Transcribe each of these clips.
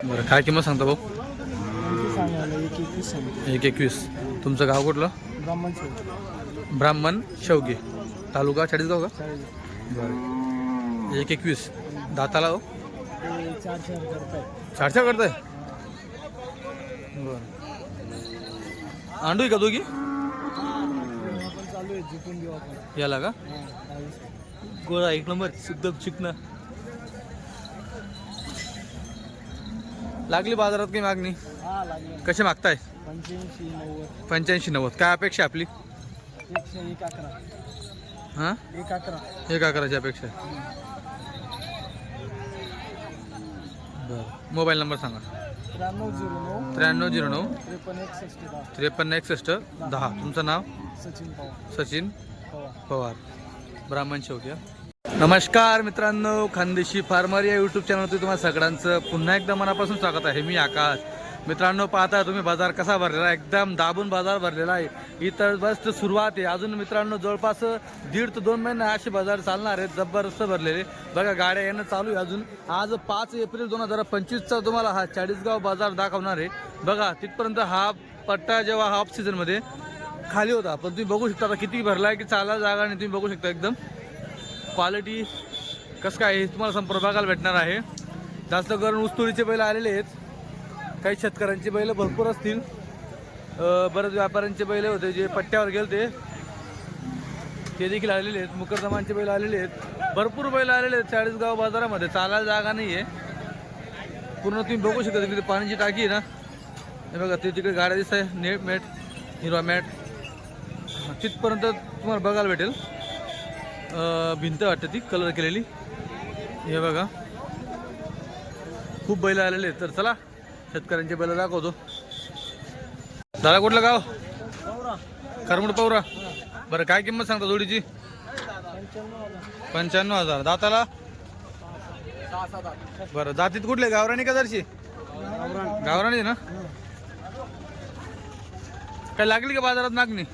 बरं काय किंमत सांगता भाऊ? एक एकवीस. तुमचं गाव कुठलं? ब्राह्मण शेव ब्राह्मण शेवगे. तालुका चाळीसगाव का? बरं. एक एकवीस. दाताला हो? चार चार करताय बरं. आणू आहे का दोघी? याला का? गोळा एक नंबर. शुद्ध चिकना. लागली बाजारात काही मागणी? हा लागले. कसे मागताय? पंच्याऐंशी नव्वद. पंच्याऐंशी नव्वद. काय अपेक्षा आपली? एकशे एक अकरा. हां? एक अकरा. एक अकराची अपेक्षा बरं. मोबाईल नंबर सांगा. त्र्याण्णव झिरो नऊ. त्र्याण्णव झिरो नऊ. त्रेपन्न एकसष्ट दहा. त्रेपन्न एकसष्ट दहा. तुमचं नाव? सचिन पवार. सचिन पवार. पवार. ब्राह्मण शेवटी नमस्कार मित्रांनो खानदेशी फार्मर या यूट्यूब चॅनलवरती तुम्हाला सगळ्यांचं पुन्हा एकदा मनापासून स्वागत आहे. मी आकाश. मित्रांनो पाहता तुम्ही बाजार कसा भरलेला आहे? एकदम दाबून बाजार भरलेला आहे. इतर बस सुरुवात आहे. अजून मित्रांनो जवळपास दीड ते दोन महिने असे बाजार चालणार आहेत. जबरदस्त भरलेले. बघा गाड्या येणं चालू आहे अजून. आज पाच एप्रिल दोन हजार पंचवीसचा तुम्हाला हा चाळीसगाव बाजार दाखवणार आहे. बघा तिथपर्यंत हा पट्टा जेव्हा हाफ सीझनमध्ये खाली होता. पण तुम्ही बघू शकता आता किती भरला आहे की चाला जागा नाही तुम्ही बघू शकता एकदम. क्वालिटी कसं काय हे तुम्हाला संपर्क बघायला भेटणार आहे. जास्त करून ऊसतोडीचे बैल आलेले आहेत. काही शेतकऱ्यांचे बैल भरपूर असतील. बरेच व्यापाऱ्यांचे बैल होते जे पट्ट्यावर गेलते. ते देखील आलेले आहेत. मुकरदमांचे बैल आलेले आहेत. भरपूर बैल आलेले आहेत चाळीसगाव बाजारामध्ये. चालायला जागा नाही आहे. पूर्ण तुम्ही बघू शकता तिकडे पाण्याची टाकी आहे ना. हे बघा ते तिकडे गाड्या दिसत आहे नेट मॅट हिरवा मॅट. तिथपर्यंत तुम्हाला बघायला भेटेल. भिंत वाटते ती कलर केलेली. हे बघा. खूप बैल आलेले आहेत. तर चला शेतकऱ्यांचे बैल दाखवतो. दादा कुठलं गाव? करमुड पवरा. बरं काय किंमत सांगता जोडीची? पंच्याण्णव हजार. दाताला? बरं जातीत कुठले? गावराणी का जरशी गावराणी ना? काय लागली का बाजारात मागणी?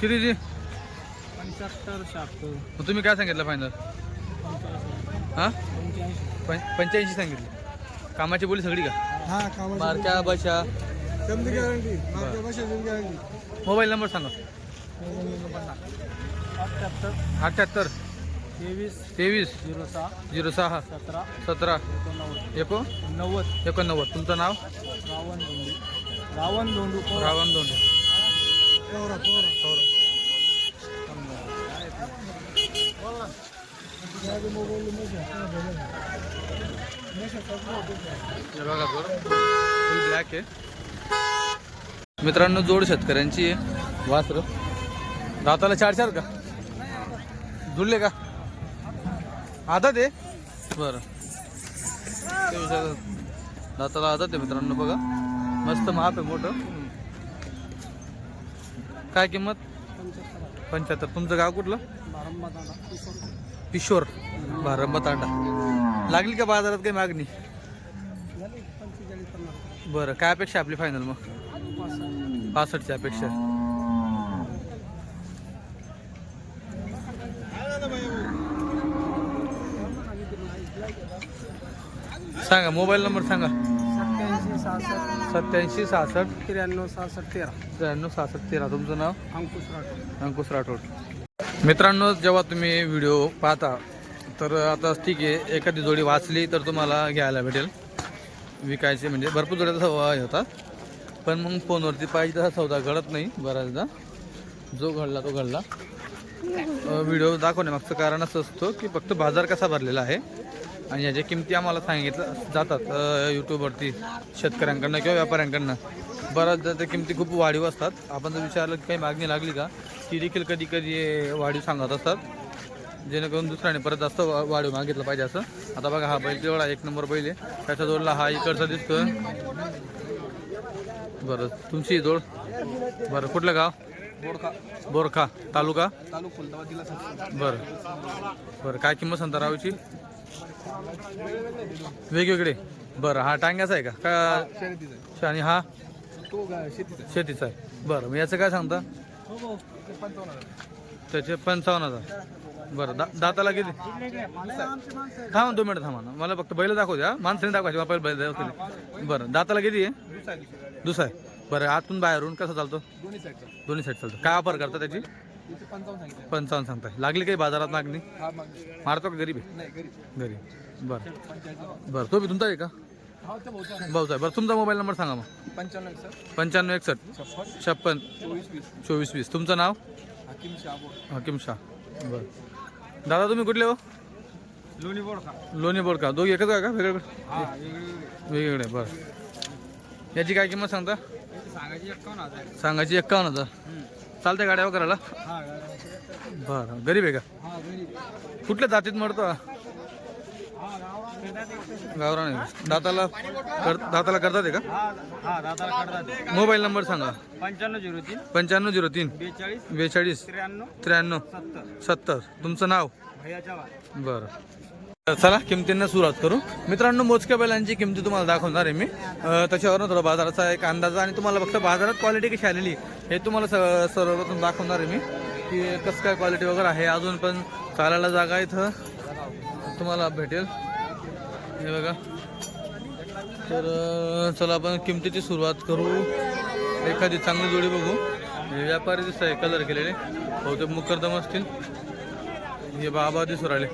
कितीची? पंच्याहत्तर शहात्तर मग तुम्ही काय सांगितलं फायनल हां? पंच्याऐंशी पंच्याऐंशी सांगितली. कामाची बोली सगळी का? हा कामाची मारक्या बशा समधी गॅरंटी मागच्या भाषेची गॅरंटी मोबाईल नंबर सांगा. अठ्ठ्याहत्तर. अठ्ठ्याहत्तर. तेवीस. तेवीस. झिरो सहा. झिरो सहा. सतरा. सतरा. एकोणनव्वद. एको? नव्वद. एकोणनव्वद. तुमचं नाव? रावण धोंडू. रावण धोंडू. रावण दोंडे हे बघा बरं फुल ब्लॅक आहे मित्रांनो जोड शेतकऱ्यांची आहे. वासर. दाताला चार चार का? जुळले का? आता ते बरं. ते दाताला आता ते मित्रांनो बघा. मस्त माप आहे मोठं. काय किंमत? पंच्याहत्तर. तुमचं गाव कुठलं? किशोर भारंबा तांडा लागली का बाजारात काही मागणी? बरं काय अपेक्षा आपली फायनल मग? पासष्टची अपेक्षा. सांगा मोबाईल नंबर सांगा. सत्याऐंशी सहासष्ट. त्र्याण्णव सहासष्ट तेरा. त्र्याण्णव सहासष्ट तेरा. तुमचं नाव? अंकुश राठोड. अंकुश राठोड. मित्रांनो जेव्हा तुम्ही व्हिडिओ पाहता तर आता ठीक आहे एखादी जोडी वाचली तर तुम्हाला घ्यायला भेटेल. विकायचे म्हणजे भरपूर जोड्याचा सौदा होतात पण मग फोनवरती पाहिजे तसा सौदा घडत नाही बऱ्याचदा. जो घडला तो घडला. व्हिडिओ व्हिडिओ दाखवण्यामागचं कारण असं असतं की फक्त बाजार कसा भरलेला आहे आणि याच्या किमती आम्हाला सांगितलं जातात यूट्यूबवरती शेतकऱ्यांकडनं किंवा व्यापाऱ्यांकडनं. बऱ्याचदा त्या किमती खूप वाढीव असतात. आपण जर विचारलं की काही मागणी लागली का ती देखील कधी कधी वाढीव सांगत असतात. जेणेकरून दुसऱ्याने परत जास्त वाढीव मागितलं पाहिजे असं. आता बघा हा बैल तेवढा एक नंबर बैल आहे. त्याच्या जोडला हा इकडचा दिसतोय. बरं तुमची जोड. बरं कुठलं गाव? बोडखा बोरखा तालुका? बरं. बरं काय किंमत सांगता रावाची? वेगवेगळे. बरं हा टांग्याचा आहे का? का आणि हा? शेतीचा आहे. बरं मग याचं काय सांगता? त्याचे पंचावन्न हजार. बरं दा दाताला किती? थांबा दोन मिनटं थांबा ना. मला फक्त बैल दाखवू द्या. माणसाने दाखवायचे मला बैल दाखवते बरं दाताला किती आहे? दुसरा आहे. बरं आतून बाहेरून कसं चालतो? दोन्ही साईड चालतो. काय वापर करता त्याची? पंचावन्न सांगताय. लागली काही बाजारात मागणी? मारतो का गरीब आहे? घरी बरं. बरं तो बी तुमचा आहे का? भाऊ साहेब बरं तुमचा मोबाईल नंबर सांगा मग. पंच्याण्णव एकसष्ट. छप्पन. चोवीस वीस. तुमचं नाव? हाकीम शाह बरं. दादा तुम्ही कुठले हो? लोणी बोर्ड का लोणी बोर्ड का दोघी एकच आहे का? वेगळी वेगवेगळे बरं. याची काय किंमत सांगता? सांगायची एक्कावन्न हजार. चालते गाड्या वगैरेला? हा बरं. गरीब आहे का? हा कुठल्या जातीत मरतो? गावरान आहे. दाताला कर दाताला करतात आहे का? हा काढतात मोबाईल नंबर सांगा. पंच्याण्णव झिरो तीन. पंच्याण्णव झिरो तीन. बेचाळीस. बेचाळीस. त्र्याण्णव. त्र्याण्णव. सत्तर. सत्तर. तुमचं नाव? भैया चव्हाण. बरं. चला किमतींना सुरुवात करू. मित्रांनो मोजक्या बैलांची किमती तुम्हाला दाखवणार आहे मी. अं, त्याच्यावरून थोडा बाजाराचा एक अंदाजा आणि तुम्हाला फक्त बाजारात क्वालिटी कशी आलेली हे तुम्हाला स सर्वप्रथम दाखवणार आहे मी. की कसं काय क्वालिटी वगैरे आहे अजून पण चालायला जागा इथं. तुम्हाला भेटेल. हे बघा. तर चला आपण किमतीची सुरुवात करू. एखादी चांगली जोडी बघू. हे व्यापारी दिसत आहे कलर केलेले. बहुतेक मुकरदम असतील. हे बाबा दिसू राहिले.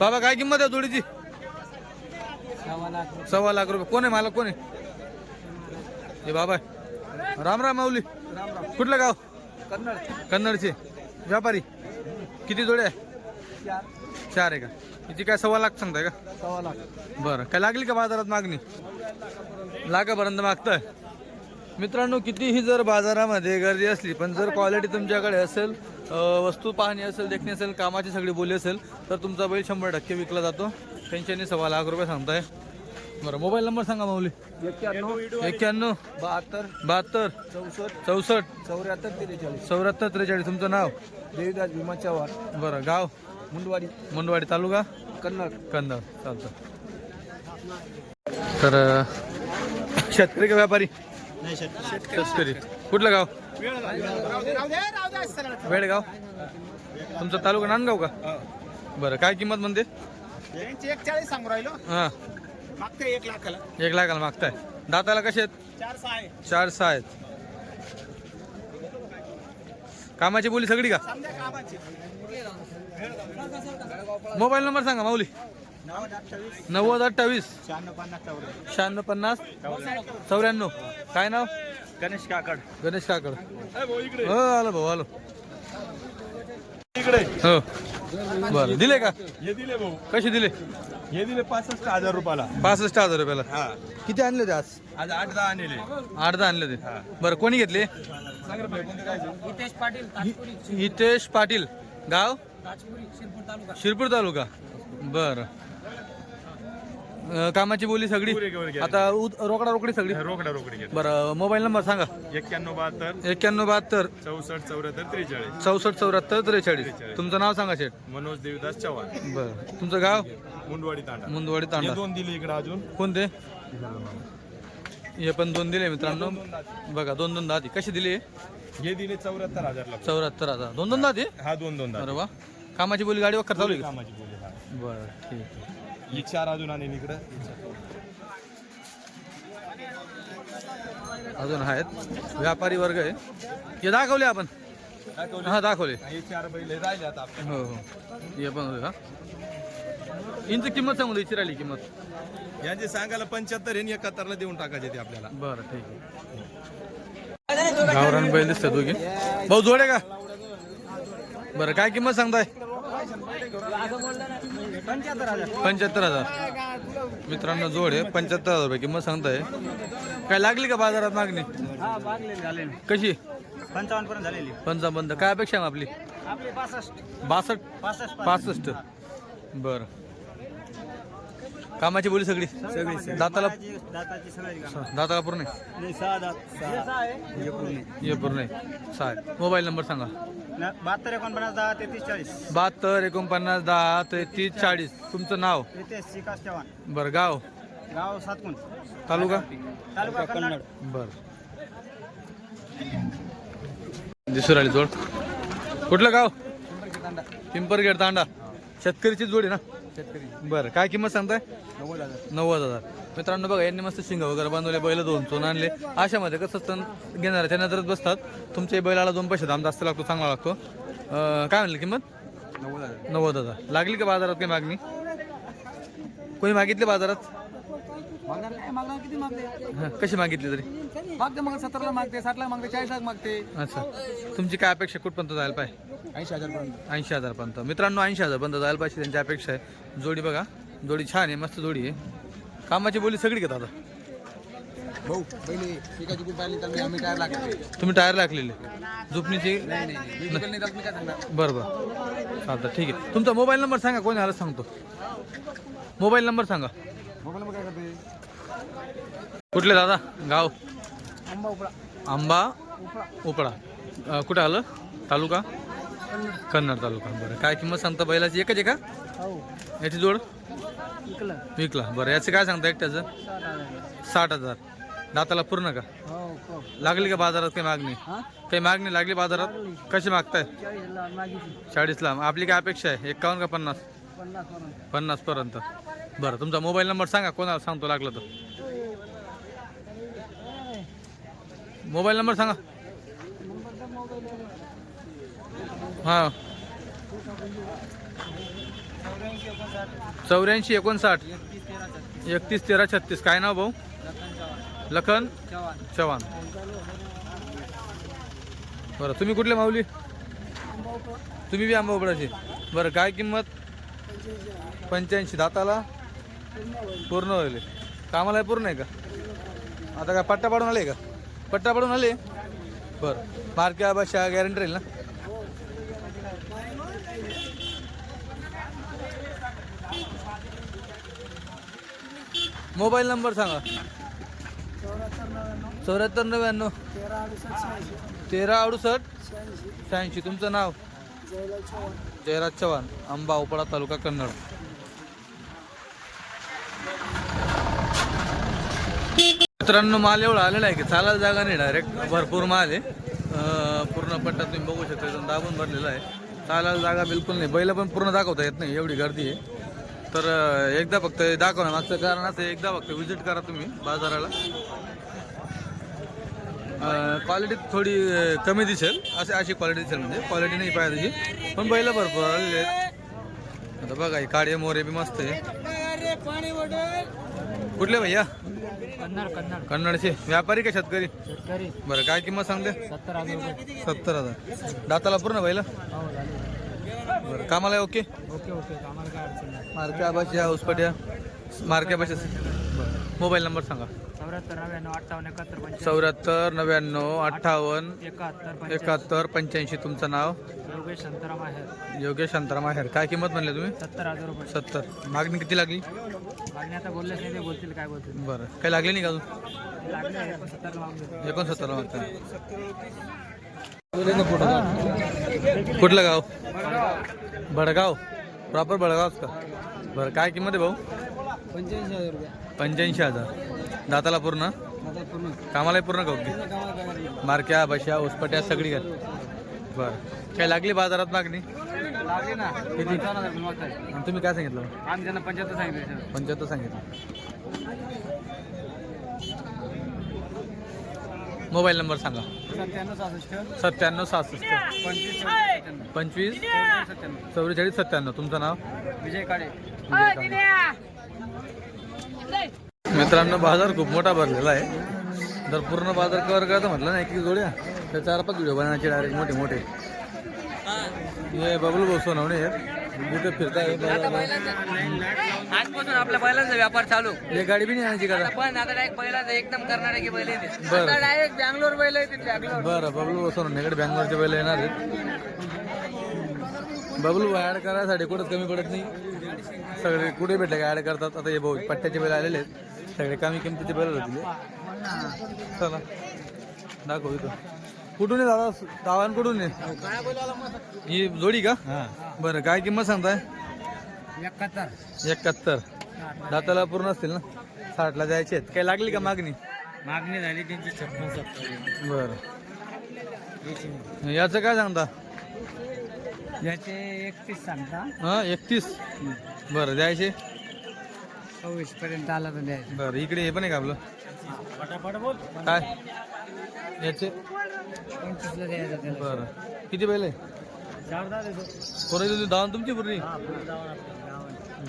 बाबा काय किंमत आहे जोडीची? सव्वा लाख रुपये. कोण आहे मला कोण आहे? हे बाबा आहे. राम राम माऊली. कुठलं गाव? कन्नड. कन्नडचे. व्यापारी. किती जोडे आहे? चार आहे का? किती काय सव्वा लाख सांगताय का? सव्वा लाख. बरं. काय लागली का बाजारात मागणी? लाखापर्यंत मागताय. मित्रांनो कितीही जर बाजारामध्ये गर्दी असली पण जर क्वालिटी तुमच्याकडे असेल वस्तू पाहणी असेल देखणी असेल कामाची सगळी बोली असेल तर तुमचा बैल शंभर टक्के विकला जातो. त्यांच्यानी सव्वा लाख रुपये सांगताय. बरं मोबाईल नंबर सांगा माऊली. एक्क्याण्णव एक्क्याण्णव बहात्तर बहात्तर चौसष्ट चौसष्ट चौऱ्याहत्तर त्रेचाळीस. चौऱ्याहत्तर त्रेचाळीस तुमचं नाव? देवीदास भीमा चव्हाण. बरं गाव? मुंडवाडी. मुंडवाडी तालुका? कन्नड. कंद चालतं. तर शेतकरी का व्यापारी? शेतकरी. कुठलं गाव? वेळगाव. तुमचा तालुका नांदगाव का? बरं काय किंमत म्हणते? एक चाळीस सांगू राहिलो. हां. मागते एक लाखाला. एक लाखाला मागताय. दाताला कसे आहेत? चार सहा आहे चार सहा आहेत. कामाची बोली सगळी का? समजा कामाचे. मोबाईल नंबर सांगा माऊली. नव्वद अठ्ठावीस. शहाण्णव पन्नास. चौऱ्याण्णव. काय नाव? गणेश काकड. गणेश काकड. हो आलो भाऊ आलो. इकडे. हो. बरं दिले का? हे दिले भाऊ. कसे दिले? हे दिले पासष्ट हजार रुपयाला. पासष्ट हजार रुपयाला. हा. किती आणले ते आज? आज आठ दहा आणले. आठ दहा आणले ते बरं कोणी घेतले? हितेश पाटील हितेश पाटील. गाव? शिरपूर तालुका. शिरपूर तालुका? बरं. कामाची बोली सगळी? आता रोकडा रोकडी सगळी? रोकडा रोकडी बरं मोबाईल नंबर सांगा. एक्क्याण्णव बहात्तर. एक्क्याण्णव बहात्तर. चौसष्ट चौऱ्याहत्तर त्रेचाळीस. चौसष्ट चौऱ्याहत्तर त्रेचाळीस. तुमचं नाव सांगा शेठ. मनोज देवदास चव्हाण. बरं. तुमचं गाव? मुंडवाडी तांडा. मुंदवाडी हे तांडा दोन दिले इकडे अजून. कोणते? हे पण दोन दिले मित्रांनो. बघा दोन दोन दहा ती कशी दिली हे? दिले चौऱ्याहत्तर हजारला. चौऱ्याहत्तर हजार. दोन दोन दहा ती हा दोन दोन दहा अरे वा. कामाची बोली गाडी वखर चालू आहे का? कामाची बोली हा. बरं ठीक आहे. ही चार अजून आणेल इकडं. अजून आहेत. व्यापारी वर्ग आहे. हे दाखवले आपण. हा दाखवले. हे चार बैल राहिले आता हो हो. हे पण का इंची किंमत सांगू द्यायची राहिली किंमत. यांचे सांगायला पंच्याहत्तर हे एकाहत्तरला देऊन टाकायचे ते आपल्याला. बरं ठीक आहे. गावरान बैल दिसते दोघे. भाऊ जोडे का? बरं काय किंमत सांगताय? पंच्याहत्तर हजार. मित्रांनो जोड आहे. पंच्याहत्तर हजार रुपये किंमत सांगताय. काय लागली का बाजारात मागणी? हा कशी? पंचावन्न पर्यंत झालेली. पंचावन्न काय अपेक्षा आहे आपली? आपले पासष्ट बासष्ट? पासष्ट बर. कामाची बोली सगळी? सगळी दाताला दाताची सगळी दाताला पूर्ण आहे? ये पूर्ण आहे. सहा आहे. मोबाईल नंबर सांगा. बहात्तर एकोणपन्नास दहा तेहतीस चाळीस. बहात्तर एकोणपन्नास दहा तेहतीस चाळीस. तुमचं नाव? रितेश श्रीकास चव्हाण. बरं गाव? गाव सातकुंड. तालुका? तालुका कन्नड. बर. दिसू राहिली जोड. कुठलं गाव? पिंपरगेट तांडा. शेतकरीची जोडी ना? शेतकरी. बरं काय किंमत सांगताय? नव्वद हजार. नव्वद हजार. मित्रांनो बघा यांनी मस्त शिंग वगैरे बांधवले बैल दोन चोन आणले. अशामध्ये कसं असतं घेणाऱ्याच्या नजरेत बसतात. तुमच्या बैलाला दोन पैसे दाम जास्त लागतो चांगला लागतो. अं, काय म्हणले किंमत? नव्वद हजार. नव्वद हजार. लागली का बाजारात काही मागणी? कोणी मागितली बाजारात? मागणार नाही. मागणार किती मागते? हं, कशी मागितली तरी? मागते मग सत्तरला मागते साठला मागते चाळीस लाख मागते. अच्छा. तुमची काय अपेक्षा कुठपर्यंत जायला पाहिजे? ऐंशी हजार पर्यंत. ऐंशी हजारपर्यंत. मित्रांनो ऐंशी हजारपर्यंत जायला पाहिजे त्यांची अपेक्षा आहे. जोडी बघा. जोडी छान आहे मस्त जोडी आहे. कामाची बोली सगळी घेतात आता. भाऊ पहिले एकाची कुठे पाहिली तर मी आम्ही टायर लागले. तुम्ही टायर लागलेले. झुपणीची? नाही नाही मी नाही तर मी काय सांगणार? बरं बरं. चालतं ठीक आहे. तुमचा मोबाईल नंबर सांगा कोणी आलं सांगतो. मोबाईल नंबर सांगा. कुठले दादा? गाव? आंबा उपळा. कुठं आलं? तालुका? कन्नड. तालुका. बरं. काय किंमत सांगता बैलाची? एकच आहे का? हो. याची जोड? विकला. बरं. याचं काय सांगता एकट्याचं? साठ हजार. दाताला पूर्ण का? हो हो. लागली का बाजारात काही मागणी? काही मागणी लागली बाजारात? कशी मागताय? चाळीसला. आपली काय अपेक्षा आहे? एकावन्न का पन्नास? पन्नास पर्यंत. बरं तुमचा मोबाईल नंबर सांगा कोणाला सांगतो लागलं तर. मोबाईल नंबर सांगा. हां. चौऱ्याऐंशी एकोणसाठ. एकतीस तेरा छत्तीस. काय नाव भाऊ? लखन चव्हाण. बरं तुम्ही कुठले माऊली? तुम्ही बी आंबा उबडाचे. बरं काय किंमत? पंच्याऐंशी. दाताला? पूर्ण होईल. कामाला पूर्ण आहे का? आता काय पट्टा पाडून आले का? पट्टा पाडून आले? बरं. मार्के बशा गॅरंटी राहील ना? मोबाईल नंबर सांगा. चौऱ्याहत्तर नव्याण्णव. तेरा अडुसष्ट. शहाऐंशी. तुमचं नाव? जयराज चव्हाण. आंबा उपळा तालुका कन्नड. मित्रांनो माल एवढा आलेला आहे की चालायला जागा नाही डायरेक्ट भरपूर माल आहे. पूर्ण पट्टा तुम्ही बघू शकता एकदम दाबून भरलेला आहे. चालायला जागा बिलकुल नाही. बैल पण पूर्ण दाखवता येत नाही एवढी गर्दी आहे. तर एकदा फक्त दाखवा मागचं कारण असं एकदा फक्त व्हिजिट करा तुम्ही बाजाराला. क्वालिटी थोडी कमी दिसेल. असे अशी क्वालिटी दिसेल म्हणजे. क्वालिटी नाही पाहिजे तशी पण बैल भरपूर आलेले आहेत. आता बघा काळे मोरे बी मस्त आहे. कुठले भैया? कन्नड कन्नड. कन्नडचे. व्यापारी का शेतकरी? शेतकरी. बरं काय किंमत सांगते? सत्तर हजार रुपये. सत्तर हजार. दाताला पूर्ण बैल? हो झाले. बरं कामाला आहे ओके? Okay okay. आम्हाला काय अडचण नाही. मार्क्या बसच्या उसपट्या मार्क्या बस मोबाईल नंबर सांगा. चौऱ्याहत्तर नव्याण्णव अठ्ठावन्न एकाहत्तर पंच्याण्णव चौऱ्याहत्तर नव्याण्णव अठ्ठावन्न एकाहत्तर एकाहत्तर पंच्याऐंशी तुमचं नाव? योगेश शांताराम आहे योगेश शांताराम आहेर काय किंमत म्हणले तुम्ही? सत्तर हजार रुपये. सत्तर. मागणी किती लागली? मागणी आता बोललेच नाही ते बोलतील काय बोलतील. बरं. काही लागली नाही का अजून? लागले सत्तर मागले एकोणसत्तरला मागता कुठलं गाव? भडगाव. प्रॉपर भडगावच का? बरं काय किंमत आहे भाऊ? पंच्याऐंशी हजार. रुपये पंच्याऐंशी हजार दाताला पूर्ण? आता पूर्ण कामाला पूर्ण का ओके? कामाला काय करायचं? मार्क्या बशा उसपट्या सगळी काय बरं. काय लागली बाजारात मागणी? लागले ना. किती. आणि तुम्ही काय सांगितलं? आम्ही त्यांना पंच्याहत्तर सांगितले पंच्याहत्तर सांगितलं. मोबाईल नंबर सांगा. सत्त्याण्णव सहासष्ट. सत्त्याण्णव सहासष्ट. पंचवीस पंचवीस? चौवेचाळीस सत्त्याण्णव. चौवेचाळीस सत्त्याण्णव. तुमचं नाव? विजय काळे. मित्रांनो बाजार खूप मोठा भरलेला आहे. जर पूर्ण बाजार कव्हर करायचं म्हटलं ना एक एक जोड्या. तर चार पाच व्हिडिओ बनवायचे डायरेक्ट मोठे मोठे हे बबलू भाऊ सोनवणे इथे फिरताय. आजपासून आपल्या बैलांचा व्यापार चालू. हे गाडी बी नाही आणायची का? पण आता डायरेक्ट बैलांचा एकदम करणारे की बैल येते बरं. आता डायरेक्ट बँगलोर बैल येते बँगलोर. बरं बबलू भाऊ सोनवणेकडे बँगलोरचे बैल येणार आहेत. बबलू ॲड करायसाठी कुठंच कमी पडत नाही. सगळे कुठे भेटले का ॲड करतात? आता हे भाऊ पट्ट्याचे बैल आलेले आहेत. सगळे कमी किमतीचे बैल होतील. चला दाखव इथं. कुठून आहे दादा? दावान कुठून आहे. ही जोडी का? बरं काय किंमत सांगताय? एकाहत्तर. एकाहत्तर. दाताला पूर्ण असतील ना? साठला जायचे आहेत. काही लागली का मागणी? मागणी झाली त्यांची छप्पन सत्तर बरं. याचं काय सांगता? याचे एकतीस सांगता. हां एकतीस? बरं द्यायचे? सव्वीस पर्यंत आला तर द्यायचं. बरं इकडे हे पण आहे का आपलं. काय? याचे. बरं. किती बैल आहे चार दहा देतो. कोणी तुझी धावून तुमची पूर्वी हा.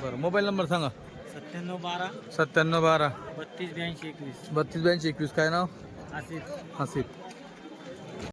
बरं मोबाईल नंबर सांगा. सत्त्याण्णव बारा. सत्त्याण्णव बारा. बत्तीस ब्याऐंशी एकवीस. बत्तीस ब्याऐंशी एकवीस काय नाव? असे आसिफ.